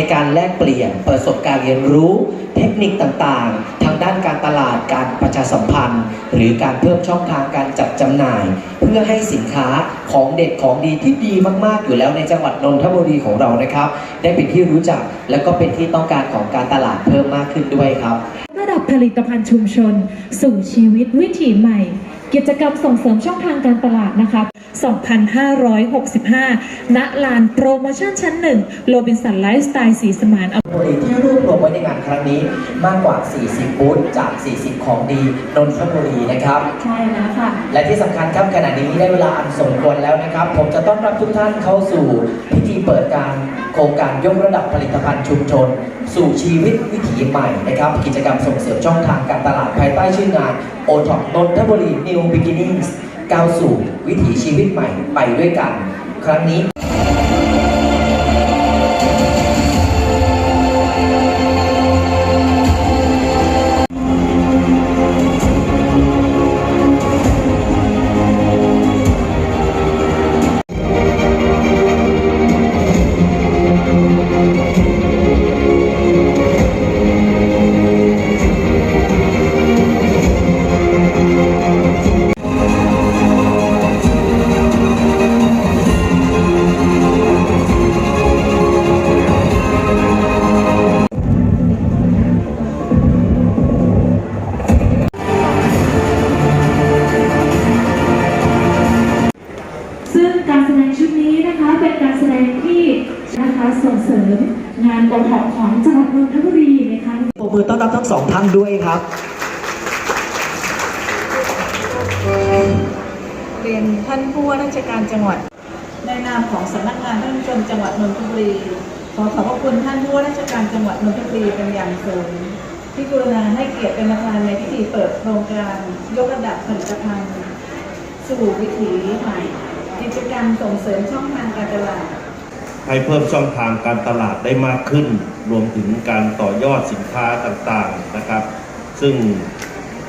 ในการแลกเปลี่ยนประสบการณ์เรียนรู้ เทคนิคต่างๆ ทางด้านการตลาดการประชาสัมพันธ์ หรือการเพิ่มช่องทางการจัดจำหน่าย เพื่อให้สินค้าของเด็ดของดีที่ดีมากๆ อยู่แล้วในจังหวัดนนทบุรีของเรานะครับ ได้เป็นที่รู้จักและก็เป็นที่ต้องการของการตลาดเพิ่มมากขึ้นด้วยครับ ระดับผลิตภัณฑ์ชุมชน สู่ชีวิตวิถีใหม่ กิจกรรมส่งเสริมช่องทางการตลาดนะคะ 2,565 ณ ลานโปรโมชั่นชั้นหนึ่งโรบินสันไลฟ์สไตล์สีสมานบุรีที่รวบ รวมไว้ในงานครั้งนี้มากกว่า 40 บูธจาก 40 ของดีนนทบุรีนะครับ ใช่แล้วค่ะ และที่สำคัญครับขณะนี้ได้เวลาอันสมควรแล้วนะครับ ผมจะต้อนรับทุกท่านเข้าสู่พิธีเปิดการโครงการยกระดับผลิตภัณฑ์ชุมชน สู่ชีวิตวิถีใหม่นะครับ กิจกรรมส่งเสริมช่องทางการตลาดภายใต้ชื่องาน o t o p นนทบุรี New Beginnings ก้าวสู่วิถีชีวิตใหม่ไปด้วยกัน ครั้งนี้ แสดงที่นะคะส่งเสริมงานโอท็อปของจังหวัดนนทบุรีนะคะปรบมือต้อนรับทั้งสองท่านด้วยครับเรียนท่านผู้ว่าราชการจังหวัด ในนามของสำนักงานท่านผู้ชมจังหวัดนนทบุรีขอขอบพระคุณท่านผู้ว่าราชการจังหวัดนนทบุรีเป็นอย่างสูงที่กรุณาให้เกียรติเป็นประธานในพิธีเปิดโครงการยกระดับผลิตภัณฑ์สู่วิถีใหม่ กิจกรรมส่งเสริมช่องทางการตลาด ให้เพิ่มช่องทางการตลาดได้มากขึ้น รวมถึงการต่อยอดสินค้าต่างๆนะครับ ซึ่ง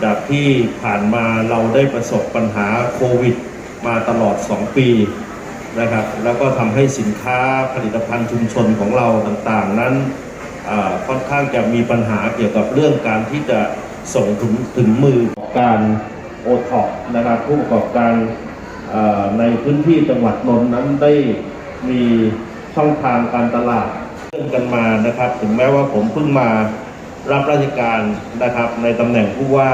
จากที่ผ่านมาเราได้ประสบปัญหาโควิด มาตลอด 2 ปีนะครับ แล้วก็ทำให้สินค้าผลิตภัณฑ์ชุมชนของเราต่างๆ นั้นค่อนข้างจะมีปัญหาเกี่ยวกับเรื่องการที่จะส่งถึงถึงมือการโอท็อปนะครับผู้ประกอบการ ในพื้นที่จังหวัดนนท์นั้นได้มีช่องทางการตลาดเรื่องกันมานะครับ ถึงแม้ว่าผมเพิ่งมารับราชการนะครับ ในตำแหน่งผู้ว่า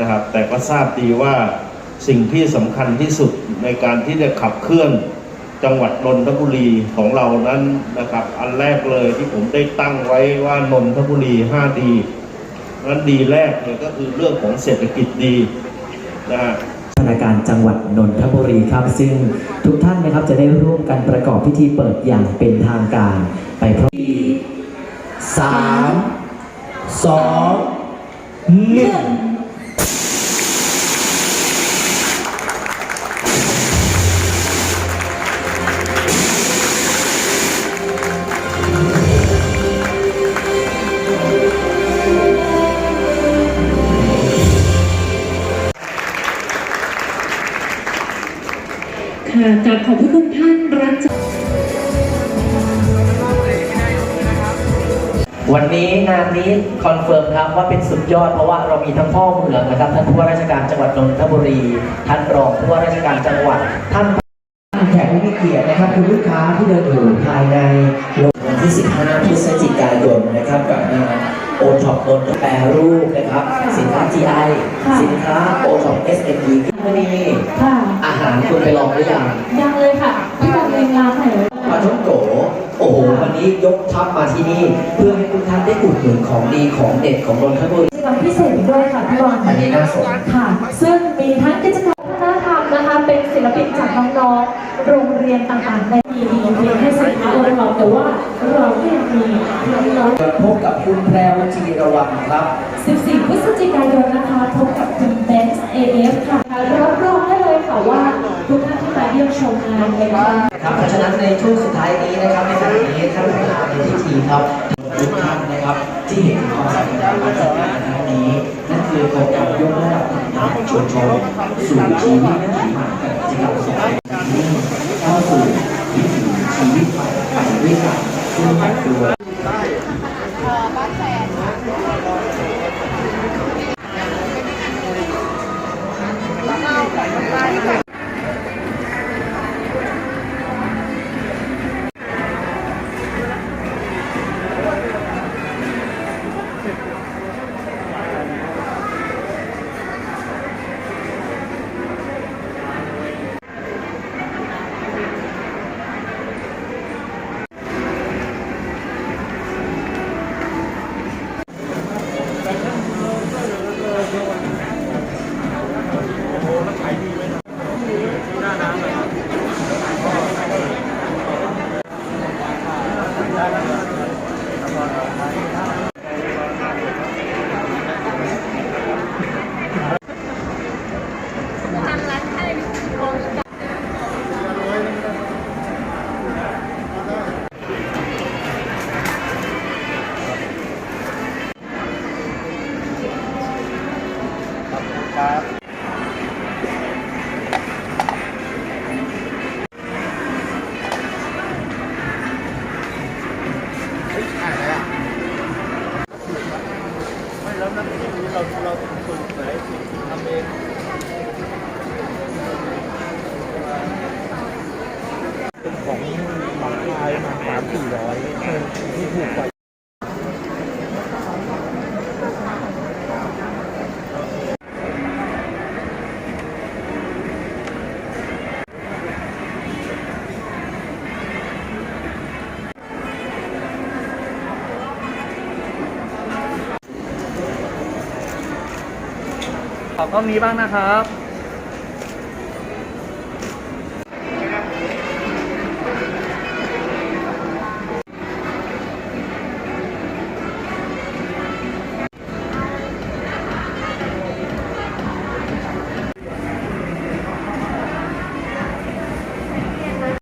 นะครับ แต่ก็ทราบดีว่าสิ่งที่สำคัญที่สุดในการที่จะขับเคลื่อนจังหวัดนนทบุรีของเรานั้นนะครับ อันแรกเลยที่ผมได้ตั้งไว้ว่านนทบุรี5ดีนั้นดีแรกเนี่ยก็คือเรื่องของเศรษฐกิจดีนะฮะ ธนาการจังหวัดนนทบุรีครับ ซึ่งทุกท่านนะครับจะได้ร่วมกันประกอบพิธีเปิดอย่างเป็นทางการ ไปพร้อมสามสองหนึ่ง ค่ะกราบขอบพระคุณท่านรัชวันนี้งานนี้คอนเฟิร์มครับว่าเป็นสุดยอดเพราะว่าเรามีทั้งพ่อเมืองนะครับท่านผู้ว่าราชการจังหวัดนนทบุรี ท่านรองผู้ว่าราชการจังหวัดท่านแขกผู้มีเกียรตินะครับคือลูกค้าที่เดินอยู่ภายในโรงวัน ที่ 15 พฤศจิกายนนะครับกับงานโอท็อปนนทแปรรูปนะครับ สินค้า GI ค่ะสินค้าโอท็อป SME ที่นี่ค่ะ อาหารคุณไปลองหรือยังยังเลยค่ะพี่บอกเองร้านไหนปลาท่องโกโอ้โห วันนี้ยกทัพมาที่นี่ เพื่อให้ทุกท่านได้อุดหนุนของดีของเด็ดของนนทบุรีกิจกรรมพิเศษอีกด้วยค่ะพี่บอลอันนี้น่าสน ค่ะ ซึ่งมีทั้งกิจกรรมวัฒนธรรมนะคะ เป็นศิลปินจากน้องๆโรงเรียนต่างๆในมีดีเพียงแค่สิน ค้าโอท็อปแต่ว่าเราก็ยังมีน้องๆพบกับคุณแพรวจีรวังครับ 14 พฤศจิกายนนะคะพบกับคุณเบนซ์ AF ค่ะรับรองได้เลยค่ะว่าทุกท่านที่มาเยี่ยมชมงานในวันครับเพราะฉะนั้นในช่วงสุดท้ายนี้นะครับในขณะนี้ท่านประธานในพิธีครับทุกท่านนะครับ ที่เห็นถึงความสำคัญของการจัดงานในครั้งนี้นั่นคือโครงการยกระดับคุณภาพชุมชนสู่ชีวิตที่ใหม่กับกิจกรรมส่ง ยมาสามสี่ร้อยที่ถูกกว่าขอก็มีบ้างนะครับ